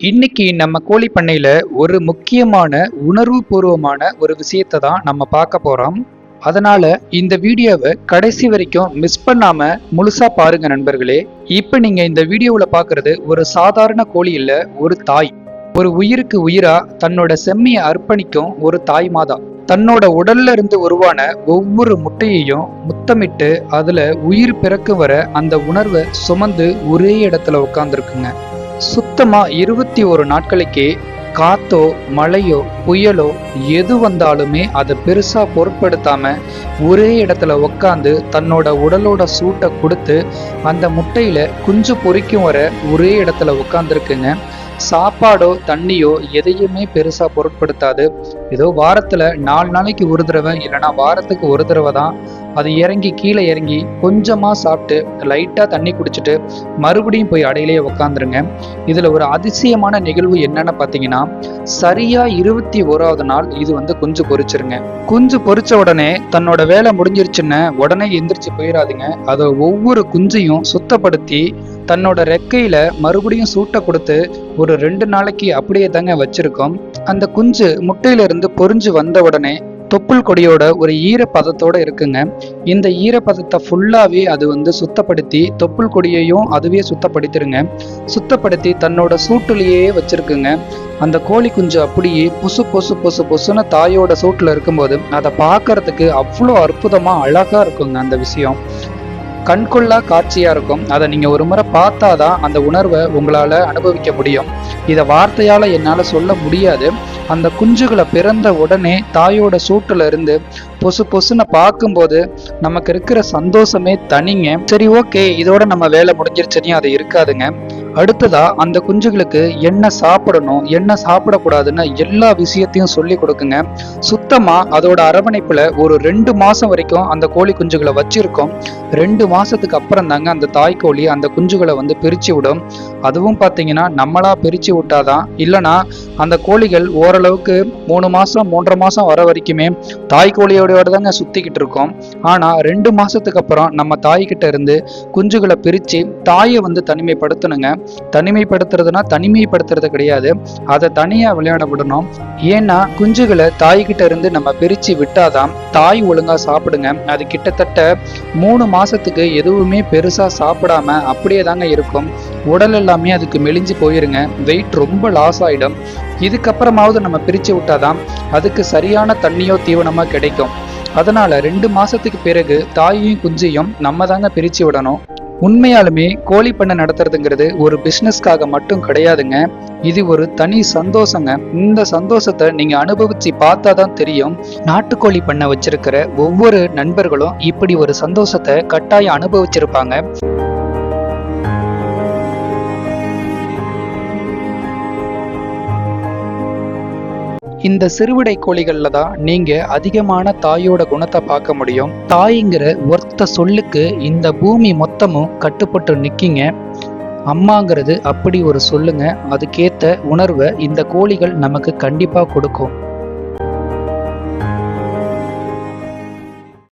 இன்னைக்கு நம்ம கோழி பண்ணையில ஒரு முக்கியமான உணர்வு பூர்வமான ஒரு விஷயத்தை தான் நம்ம பார்க்க போறோம். அதனால இந்த வீடியோவை கடைசி வரைக்கும் மிஸ் பண்ணாம முழுசா பாருங்க நண்பர்களே. இப்ப நீங்க இந்த வீடியோவில் பார்க்கறது ஒரு சாதாரண கோழி இல்ல ஒரு தாய். ஒரு உயிருக்கு உயிரா தன்னோட செம்மையை அர்ப்பணிக்கும் ஒரு தாய் மாதா. தன்னோட உடல்ல இருந்து உருவான ஒவ்வொரு முட்டையையும் முத்தமிட்டு அதுல உயிர் பிறக்கு வர அந்த உணர்வை சுமந்து ஒரே இடத்துல உட்காந்துருக்குங்க சுத்தமா இருபத்தி ஒரு நாட்களுக்கே காத்தோ மழையோ புயலோ எது வந்தாலுமே அதை பெருசா பொருட்படுத்தாம ஒரே இடத்துல உக்காந்து தன்னோட உடலோட சூட்டை கொடுத்து அந்த முட்டையில குஞ்சு பொறிக்கும் வர ஒரே இடத்துல உட்காந்துருக்குங்க சாப்பாடோ தண்ணியோ எதையுமே பெருசா பொருட்படுத்தாது. ஏதோ வாரத்துல நாலு நாளைக்கு ஒரு தடவை இல்லைன்னா வாரத்துக்கு ஒரு தடவை தான் அது இறங்கி கீழே இறங்கி கொஞ்சமாக சாப்பிட்டு லைட்டாக தண்ணி குடிச்சிட்டு மறுபடியும் போய் அடையிலேயே உக்காந்துருங்க. இதில் ஒரு அதிசயமான நிகழ்வு என்னன்னு பார்த்தீங்கன்னா சரியாக இருபத்தி ஓராவது நாள் இது வந்து குஞ்சு பொரிச்சிருங்க. குஞ்சு பொறிச்ச உடனே தன்னோட வேலை முடிஞ்சிருச்சுன்னு உடனே எந்திரிச்சு போயிடாதுங்க அதை ஒவ்வொரு குஞ்சையும் சுத்தப்படுத்தி தன்னோட ரெக்கையில மறுபடியும் சூட்டை கொடுத்து ஒரு ரெண்டு நாளைக்கு அப்படியே தாங்க வச்சிருக்கோம். அந்த குஞ்சு முட்டையிலிருந்து பொறிஞ்சு வந்த உடனே தொப்புள் கொடியோட ஒரு ஈரப்பதத்தோட இருக்குங்க. இந்த ஈரப்பதத்தை ஃபுல்லாகவே அது வந்து சுத்தப்படுத்தி தொப்புள் கொடியையும் அதுவே சுத்தப்படுத்திருங்க. சுத்தப்படுத்தி தன்னோட சூட்டுலேயே வச்சிருக்குங்க. அந்த கோழி குஞ்சு அப்படியே பொசு பொசு பொசு பொசுன்னு தாயோட சூட்டில் இருக்கும்போது அதை பார்க்கறதுக்கு அவ்வளோ அற்புதமாக அழகாக இருக்குங்க அந்த விஷயம். கண்கொள்ளா காட்சியாக இருக்கும். அதை நீங்கள் ஒரு முறை பார்த்தாதான் அந்த உணர்வை உங்களால் அனுபவிக்க முடியும். இதை வார்த்தையால் என்னால் சொல்ல முடியாது. அந்த குஞ்சுகளை பிறந்த உடனே தாயோட சூட்டுல இருந்து பொசு பொசுன்னு பார்க்கும்போது நமக்கு இருக்கிற சந்தோஷமே தனிங்க. சரி ஓகே இதோட நம்ம வேலை முடிஞ்சிருச்சுன்னு அது இருக்காதுங்க. அடுத்ததா அந்த குஞ்சுகளுக்கு என்ன சாப்பிடணும் என்ன சாப்பிடக்கூடாதுன்னு எல்லா விஷயத்தையும் சொல்லி கொடுக்குங்க. சுத்தமா அதோட அரவணைப்புல ஒரு ரெண்டு மாசம் வரைக்கும் அந்த கோழி குஞ்சுகளை வச்சிருக்கோம். ரெண்டு மாசத்துக்கு அப்புறம் தாங்க அந்த தாய் அந்த குஞ்சுகளை வந்து பிரிச்சு விடும். அதுவும் பார்த்தீங்கன்னா நம்மளா பிரிச்சு விட்டாதான் இல்லைன்னா அந்த கோழிகள் ஓரளவுக்கு மூணு மாசம் மூன்றரை மாசம் வர வரைக்குமே தாய் கோழியோட தாங்க சுத்திக்கிட்டு இருக்கோம். ஆனா ரெண்டு மாசத்துக்கு அப்புறம் நம்ம தாய்கிட்ட இருந்து குஞ்சுகளை பிரிச்சு தாயை வந்து தனிமைப்படுத்தணுங்க. தனிமைப்படுத்துறதுனா தனிமைப்படுத்துறது கிடையாது. அதை தனியா விளையாட விடணும். ஏன்னா குஞ்சுகளை தாய்கிட்ட இருந்து நம்ம பிரிச்சு விட்டாதான் தாய் ஒழுங்கா சாப்பிடுங்க. அது கிட்டத்தட்ட மூணு மாசத்துக்கு எதுவுமே பெருசா சாப்பிடாம அப்படியே தாங்க இருக்கும். உடல் எல்லாமே அதுக்கு மெலிஞ்சு போயிருங்க. வெயிட் ரொம்ப லாஸ் ஆயிடும். இதுக்கப்புறமாவது நம்ம பிரிச்சு விட்டாதான் அதுக்கு சரியான தண்ணியோ தீவனமா கிடைக்கும். அதனால ரெண்டு மாசத்துக்கு பிறகு தாயையும் குஞ்சையும் நம்ம தாங்க பிரிச்சு விடணும். உண்மையாலுமே கோழி பண்ணை நடத்துறதுங்கிறது ஒரு பிஸ்னஸ்க்காக மட்டும் கிடையாதுங்க. இது ஒரு தனி சந்தோஷங்க. இந்த சந்தோஷத்தை நீங்க அனுபவிச்சு பார்த்தா தான் தெரியும். நாட்டுக்கோழி பண்ணை வச்சிருக்கிற ஒவ்வொரு நண்பர்களும் இப்படி ஒரு சந்தோஷத்தை கட்டாயம் அனுபவிச்சிருப்பாங்க. இந்த சிறுவிடை கோழிகளில் தான் நீங்கள் அதிகமான தாயோட குணத்தை பார்க்க முடியும். தாய்ங்கிற ஒருத்த சொல்லுக்கு இந்த பூமி மொத்தமும் கட்டுப்பட்டு நிற்கிங்க அம்மாங்கிறது அப்படி ஒரு சொல்லுங்க. அதுக்கேற்ற உணர்வை இந்த கோழிகள் நமக்கு கண்டிப்பாக கொடுக்கும்.